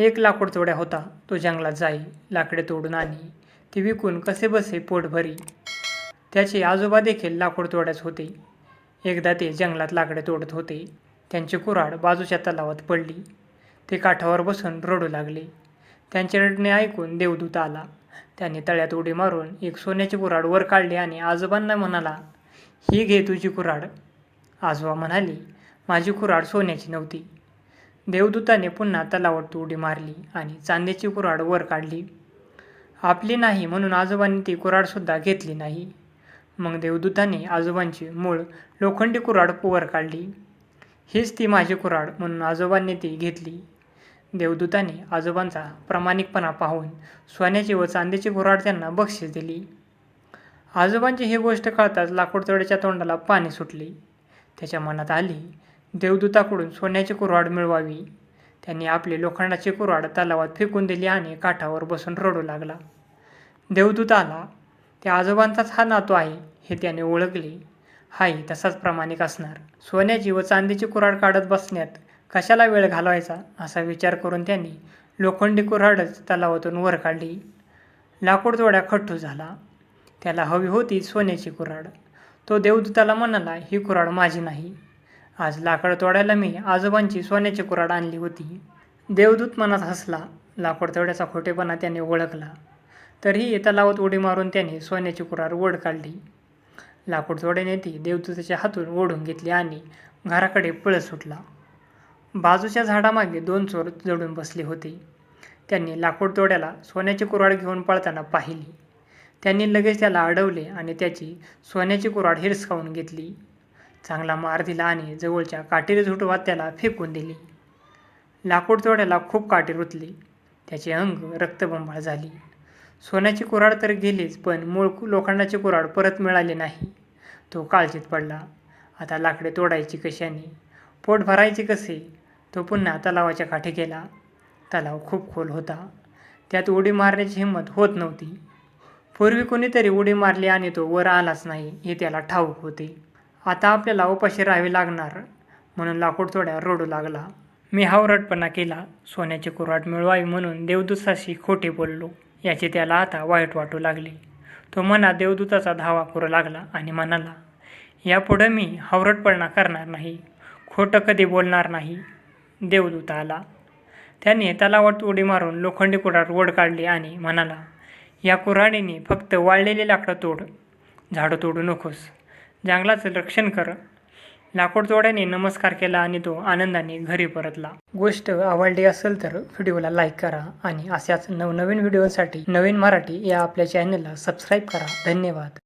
एक लाकूड तोड्या होता. तो जंगलात जाई लाकडे तोडून आणी ती विकून कसे बसे पोट भरी. त्याचे आजोबा देखील लाकूड तोड्याच होते. एकदा ते जंगलात लाकडे तोडत होते. त्यांची कुऱ्हाड बाजूच्या तलावात पडली. ते काठावर बसून रडू लागले. त्यांचे रडणे ऐकून देवदूत आला. त्याने तळ्यात उडी मारून एक सोन्याची कुऱ्हाड वर काढली आणि आजोबांना म्हणाला ही घे तुझी कुऱ्हाड. आजोबा म्हणाली माझी कुऱ्हाड सोन्याची नव्हती. देवदूताने पुन्हा तलावात उडी मारली आणि चांदीची कुऱ्हाड वर काढली. आपली नाही म्हणून आजोबांनी ती कुऱ्हाडसुद्धा घेतली नाही. मग देवदूताने आजोबांची मूळ लोखंडी कुऱ्हाड वर काढली. हीच ती माझी कुऱ्हाड म्हणून आजोबांनी ती घेतली. देवदूताने आजोबांचा प्रामाणिकपणा पाहून सोन्याची व चांदीची कुऱ्हाड त्यांना बक्षीस दिली. आजोबांची ही गोष्ट कळताच लाकूड तोड्याच्या तोंडाला पाणी सुटले. त्याच्या मनात आली देवदूताकडून सोन्याची कुऱ्हाड मिळवावी. त्यांनी आपली लोखंडाची कुऱ्हाड तलावात फेकून दिली आणि काठावर बसून रडू लागला. देवदूत आला त्या आजोबांचाच हा नातू आहे हे त्याने ओळखले. हाही तसाच प्रामाणिक असणार. सोन्याची व चांदीची कुऱ्हाड काढत बसण्यात कशाला वेळ घालवायचा? असा विचार करून त्यांनी लोखंडी कुऱ्हाडच तलावातून वर काढली. लाकूड थोड्या खट्टू झाला. त्याला हवी होती सोन्याची कुऱ्हाड. तो देवदूताला म्हणाला ही कुऱ्हाड माझी नाही. आज लाकड तोडायला मी आजोबांची सोन्याची कुराड आणली होती. देवदूत मनात हसला. लाकूड तोड्याचा खोटेपणा त्याने ओळखला. तरीही तलावात उडी मारून त्याने सोन्याची कुराड ओढ काढली. लाकूड तोड्याने ती देवदूताच्या हातून ओढून घेतली आणि घराकडे पळ सुटला. बाजूच्या झाडामागे दोन चोर जडून बसले होते. त्यांनी लाकूड तोड्याला सोन्याची कुराड घेऊन पळताना पाहिली. त्यांनी लगेच त्याला अडवले आणि त्याची सोन्याची कुराड हिरसकावून घेतली. चांगला मार दिला आणि जवळच्या काटेरी झुटवात त्याला फेकून दिली. लाकूड तोड्याला खूप काटे रुतली. त्याचे अंग रक्तबंबाळ झाली. सोन्याची कुऱ्हाड तर गेलीच पण मूळ लोखंडाची कुऱ्हाड परत मिळाली नाही. तो काळजीत पडला. आता लाकडे तोडायची कशाने? पोट भरायचे कसे? तो पुन्हा तलावाच्या काठी गेला. तलाव खूप खोल होता. त्यात उडी मारण्याची हिंमत होत नव्हती. पूर्वी कोणीतरी उडी मारली आणि तो वर आलाच नाही हे त्याला ठाऊक होते. आता आपल्याला उपाशी राहावे लागणार. म्हणून लाकूड तोड्या रडू लागला. मी हावरटपणा केला. सोन्याची कुऱ्हाड मिळवावी म्हणून देवदूताशी खोटे बोललो. याचे त्याला आता वाईट वाटू लागले. तो मना देवदूताचा धावा करू लागला आणि म्हणाला यापुढं मी हावरटपणा करणार नाही. खोटं कधी बोलणार नाही. देवदूत आला. त्याने तलावात उडी मारून लोखंडी कुऱ्हाड ओढ काढली आणि म्हणाला या कुऱ्हाडीने फक्त वाळलेले लाकडं तोड. झाडं तोडू नकोस. जंगलाचं रक्षण कर. लाकूडतोड्याने नमस्कार केला आणि तो आनंदाने घरी परतला. गोष्ट आवडली असेल तर व्हिडिओला लाईक करा आणि अशाच नवनवीन व्हिडिओसाठी नवीन मराठी या आपल्या चॅनलला सबस्क्राईब करा. धन्यवाद.